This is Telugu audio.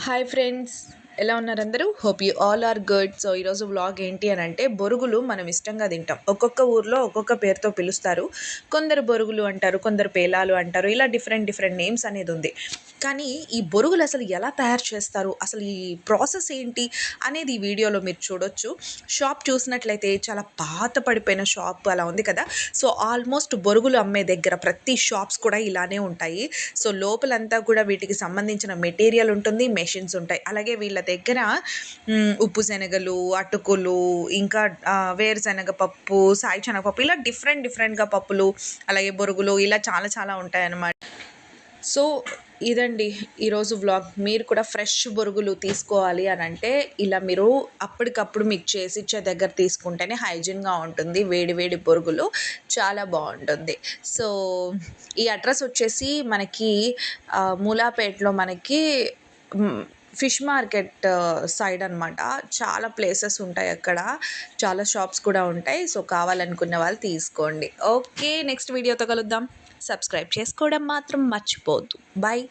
హాయ్ ఫ్రెండ్స్ ఎలా ఉన్నారు అందరూ? Hope you all are good so ఈరోజు వ్లాగ్ ఏంటి అని అంటే బొరుగులు మనం ఇష్టంగా తింటాం. ఒక్కొక్క ఊర్లో ఒక్కొక్క పేరుతో పిలుస్తారు. కొందరు బొరుగులు అంటారు కొందరు పేలాలు అంటారు. ఇలా డిఫరెంట్ డిఫరెంట్ నేమ్స్ అనేది ఉంది. కానీ ఈ బొరుగులు అసలు ఎలా తయారు చేస్తారు? అసలు ఈ ప్రాసెస్ ఏంటి అనేది ఈ వీడియోలో మీరు చూడొచ్చు. షాప్ చూసినట్లయితే చాలా పాత పడిపోయిన షాప్ అలా ఉంది కదా. సో ఆల్మోస్ట్ బొరుగులు అమ్మే దగ్గర ప్రతి షాప్స్ కూడా ఇలానే ఉంటాయి. సో లోపలంతా కూడా వీటికి సంబంధించిన మెటీరియల్ ఉంటుంది మెషిన్స్ ఉంటాయి. అలాగే వీళ్ళ దగ్గర ఉప్పు శనగలు అటుకులు ఇంకా వేరుశనగ పప్పు సాయి శనగపప్పు ఇలా డిఫరెంట్ డిఫరెంట్గా పప్పులు అలాగే బొరుగులు ఇలా చాలా చాలా ఉంటాయి అన్నమాట సో ఇదండి ఈరోజు వ్లాగ్ మీరు కూడా ఫ్రెష్ బొరుగులు తీసుకోవాలి అని అంటే ఇలా మీరు అప్పటికప్పుడు మీకు చేసి ఇచ్చే దగ్గర తీసుకుంటేనే హైజీన్గా ఉంటుంది. వేడి వేడి బొరుగులు చాలా బాగుంటుంది. సో ఈ అడ్రస్ వచ్చేసి మనకి మూలాపేటలో మనకి ఫిష్ మార్కెట్ సైడ్ అనమాట చాలా ప్లేసెస్ ఉంటాయి అక్కడ. చాలా షాప్స్ కూడా ఉంటాయి. సో కావాలనుకున్న వాళ్ళు తీసుకోండి. ఓకే నెక్స్ట్ వీడియోతో కలుద్దాం. సబ్స్క్రైబ్ చేసుకోవడం మాత్రం మర్చిపోవద్దు. బాయ్